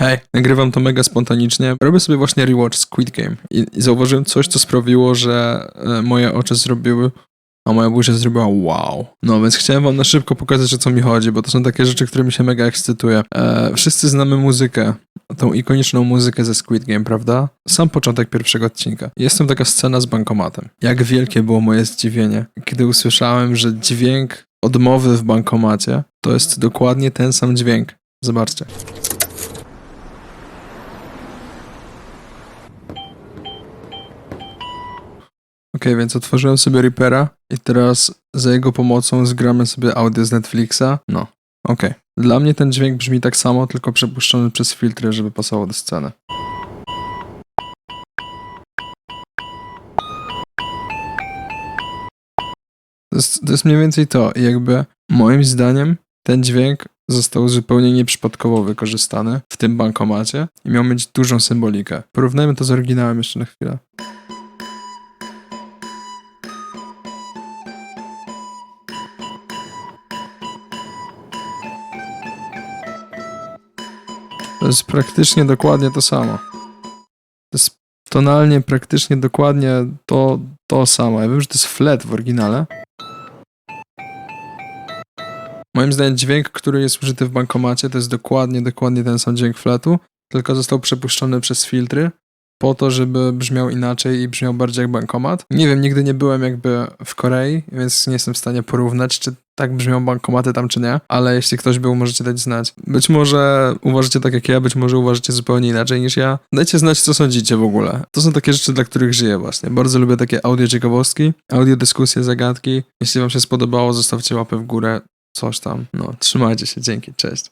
Hej, nagrywam to mega spontanicznie. Robię sobie właśnie rewatch Squid Game i, i zauważyłem coś, co sprawiło, że e, moje oczy zrobiły, a moja buzia zrobiła wow. No więc chciałem wam na szybko pokazać, o co mi chodzi, bo to są takie rzeczy, które mi się mega ekscytuje. E, wszyscy znamy muzykę, tą ikoniczną muzykę ze Squid Game, prawda? Sam początek pierwszego odcinka. Jest taka scena z bankomatem. Jak wielkie było moje zdziwienie, kiedy usłyszałem, że dźwięk odmowy w bankomacie to jest dokładnie ten sam dźwięk. Zobaczcie. Okej, więc otworzyłem sobie Reapera i teraz za jego pomocą zgramy sobie audio z Netflixa. No, okej. Dla mnie ten dźwięk brzmi tak samo, tylko przepuszczony przez filtry, żeby pasował do sceny. To jest, to jest mniej więcej to. Jakby moim zdaniem ten dźwięk został zupełnie nieprzypadkowo wykorzystany w tym bankomacie i miał mieć dużą symbolikę. Porównajmy to z oryginałem jeszcze na chwilę. To jest praktycznie dokładnie to samo. To jest tonalnie praktycznie dokładnie to, to samo. Ja wiem, że to jest flet w oryginale. Moim zdaniem dźwięk, który jest użyty w bankomacie, to jest dokładnie, dokładnie ten sam dźwięk fletu, tylko został przepuszczony przez filtry po to, żeby brzmiał inaczej i brzmiał bardziej jak bankomat. Nie wiem, nigdy nie byłem jakby w Korei, więc nie jestem w stanie porównać, czy tak brzmią bankomaty tam, czy nie, ale jeśli ktoś był, możecie dać znać. Być może uważacie tak jak ja, być może uważacie zupełnie inaczej niż ja. Dajcie znać, co sądzicie w ogóle. To są takie rzeczy, dla których żyję właśnie. Bardzo lubię takie audio ciekawostki, audio dyskusje, zagadki. Jeśli wam się spodobało, zostawcie łapę w górę, coś tam. No, trzymajcie się, dzięki, cześć.